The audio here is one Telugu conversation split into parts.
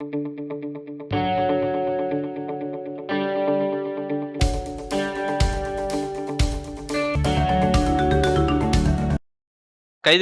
ఖైదీ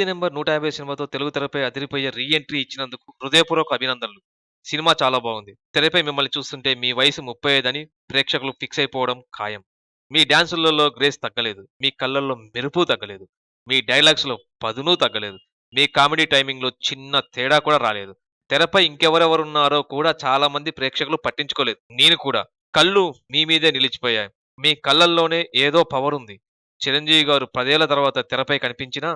నెంబర్ 150 సినిమాతో తెలుగు తెరపై అదిరిపోయే రీ ఎంట్రీ ఇచ్చినందుకు హృదయపూర్వక అభినందనలు. సినిమా చాలా బాగుంది. తెరపై మిమ్మల్ని చూస్తుంటే మీ వయసు ముప్పై ఐదని ప్రేక్షకులు ఫిక్స్ అయిపోవడం ఖాయం. మీ డ్యాన్సులలో గ్రేస్ తగ్గలేదు. మీ కళ్ళల్లో మెరుపు తగ్గలేదు. మీ డైలాగ్స్‌లో పదును తగ్గలేదు. మీ కామెడీ టైమింగ్‌లో చిన్న తేడా కూడా రాలేదు. తెరపై ఇంకెవరెవరున్నారో కూడా చాలా మంది ప్రేక్షకులు పట్టించుకోలేదు. నేను కూడా. కళ్ళు మీ మీదే నిలిచిపోయాయి. మీ కళ్ళల్లోనే ఏదో పవర్ ఉంది. చిరంజీవి గారు పదేళ్ళ తర్వాత తెరపై కనిపించినా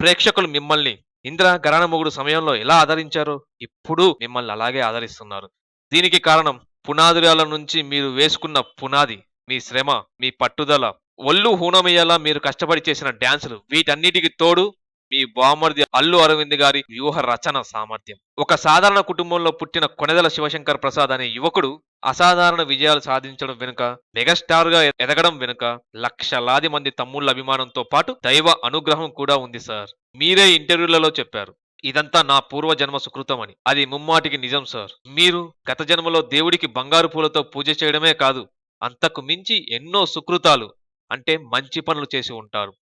ప్రేక్షకులు మిమ్మల్ని ఇంద్ర గరణమొగుడు సమయంలో ఎలా ఆదరించారో ఇప్పుడు మిమ్మల్ని అలాగే ఆదరిస్తున్నారు. దీనికి కారణం పునాదురాల నుంచి మీరు వేసుకున్న పునాది, మీ శ్రమ, మీ పట్టుదల, ఒళ్ళు హూనమయ్యేలా మీరు కష్టపడి చేసిన డ్యాన్సులు వీటన్నిటికి తోడు మీ బామర్ది అల్లు అరవింద్ గారి వ్యూహ రచన సామర్థ్యం. ఒక సాధారణ కుటుంబంలో పుట్టిన కొనెదల శివశంకర్ ప్రసాద్ అనే యువకుడు అసాధారణ విజయాలు సాధించడం వెనుక, మెగాస్టార్గా ఎదగడం వెనుక లక్షలాది మంది తమ్ముళ్ళ అభిమానంతో పాటు దైవ అనుగ్రహం కూడా ఉంది సార్. మీరే ఇంటర్వ్యూలలో చెప్పారు. ఇదంతా నా పూర్వ జన్మ సుకృతం అని. అది ముమ్మాటికి నిజం సార్. మీరు గత జన్మలో దేవుడికి బంగారు పూలతో పూజ చేయడమే కాదు, అంతకు మించి ఎన్నో సుకృతాలు అంటే మంచి పనులు చేసి ఉంటారు.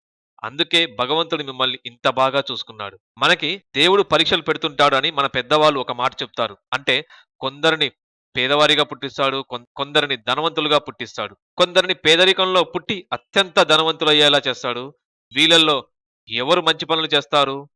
అందుకే భగవంతుడు మిమ్మల్ని ఇంత బాగా చూసుకున్నాడు. మనకి దేవుడు పరీక్షలు పెడుతుంటాడు అని మన పెద్దవాళ్ళు ఒక మాట చెప్తారు. అంటే కొందరిని పేదవారిగా పుట్టిస్తాడు. కొం కొందరిని ధనవంతులుగా పుట్టిస్తాడు. కొందరిని పేదరికంలో పుట్టి అత్యంత ధనవంతులయ్యేలా చేస్తాడు. వీళ్ళల్లో ఎవరు మంచి పనులు చేస్తారు?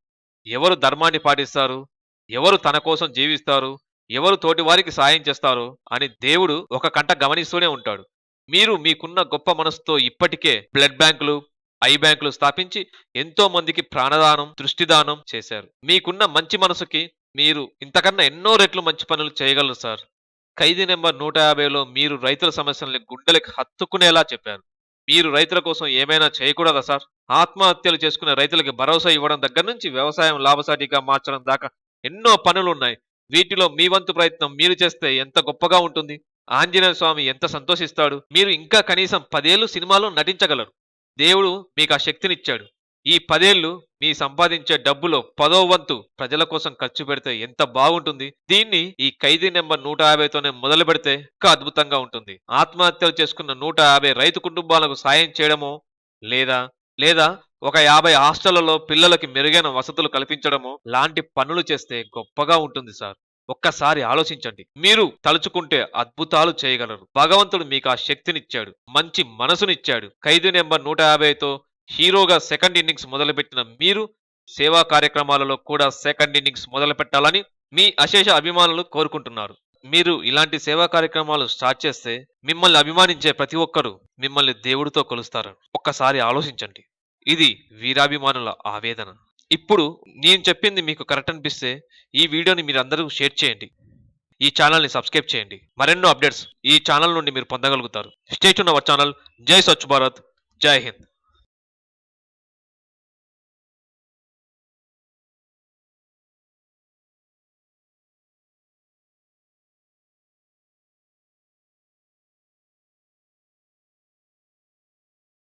ఎవరు ధర్మాన్ని పాటిస్తారు? ఎవరు తన కోసం జీవిస్తారు? ఎవరు తోటివారికి సాయం చేస్తారు? అని దేవుడు ఒక కంట గమనిస్తూనే ఉంటాడు. మీరు మీకున్న గొప్ప మనసుతో ఇప్పటికే బ్లడ్ బ్యాంకులు, ఐ బ్యాంకులు స్థాపించి ఎంతో మందికి ప్రాణదానం, దృష్టిదానం చేశారు. మీకున్న మంచి మనసుకి మీరు ఇంతకన్నా ఎన్నో రెట్లు మంచి పనులు చేయగలరు సార్. ఖైదీ నెంబర్ 150లో మీరు రైతుల సమస్యల్ని గుండెలకి హత్తుకునేలా చెప్పారు. మీరు రైతుల కోసం ఏమైనా చేయకూడదా సార్? ఆత్మహత్యలు చేసుకునే రైతులకు భరోసా ఇవ్వడం దగ్గర నుంచి వ్యవసాయం లాభసాటిగా మార్చడం దాకా ఎన్నో పనులున్నాయి. వీటిలో మీ వంతు ప్రయత్నం మీరు చేస్తే ఎంత గొప్పగా ఉంటుంది. ఆంజనేయ స్వామి ఎంత సంతోషిస్తాడు. మీరు ఇంకా కనీసం పదేళ్ళు సినిమాలో నటించగలరు. దేవుడు మీకు ఆ శక్తినిచ్చాడు. ఈ పదేళ్ళు మీ సంపాదించే డబ్బులో పదో వంతు ప్రజల కోసం ఖర్చు పెడితే ఎంత బాగుంటుంది. దీన్ని ఈ ఖైదీ నెంబర్ 150తోనే మొదలు పెడితే ఇంకా అద్భుతంగా ఉంటుంది. ఆత్మహత్యలు చేసుకున్న 150 రైతు కుటుంబాలకు సాయం చేయడమో లేదా లేదా ఒక 50 హాస్టళ్ళలో పిల్లలకి మెరుగైన వసతులు కల్పించడమో లాంటి పనులు చేస్తే గొప్పగా ఉంటుంది సార్. ఒక్కసారి ఆలోచించండి. మీరు తలుచుకుంటే అద్భుతాలు చేయగలరు. భగవంతుడు మీకు ఆ శక్తినిచ్చాడు. మంచి మనసునిచ్చాడు. ఖైదీ నెంబర్ 150తో హీరోగా సెకండ్ ఇన్నింగ్స్ మొదలుపెట్టిన మీరు సేవా కార్యక్రమాలలో కూడా సెకండ్ ఇన్నింగ్స్ మొదలుపెట్టాలని మీ అశేష అభిమానులు కోరుకుంటున్నారు. మీరు ఇలాంటి సేవా కార్యక్రమాలు స్టార్ట్ చేస్తే మిమ్మల్ని అభిమానించే ప్రతి ఒక్కరూ మిమ్మల్ని దేవుడితో కొలుస్తారు. ఒక్కసారి ఆలోచించండి. ఇది వీరాభిమానుల ఆవేదన. ఇప్పుడు నేను చెప్పింది మీకు కరెక్ట్ అనిపిస్తే ఈ వీడియోని మీరందరూ షేర్ చేయండి. ఈ ఛానల్‌ని సబ్స్క్రైబ్ చేయండి. మరెన్నో అప్డేట్స్ ఈ ఛానల్ నుండి మీరు పొందగలుగుతారు. స్టేట్ ఉన్న అవర్ ఛానల్. జై స్వచ్ఛ భారత్. జై హింద్.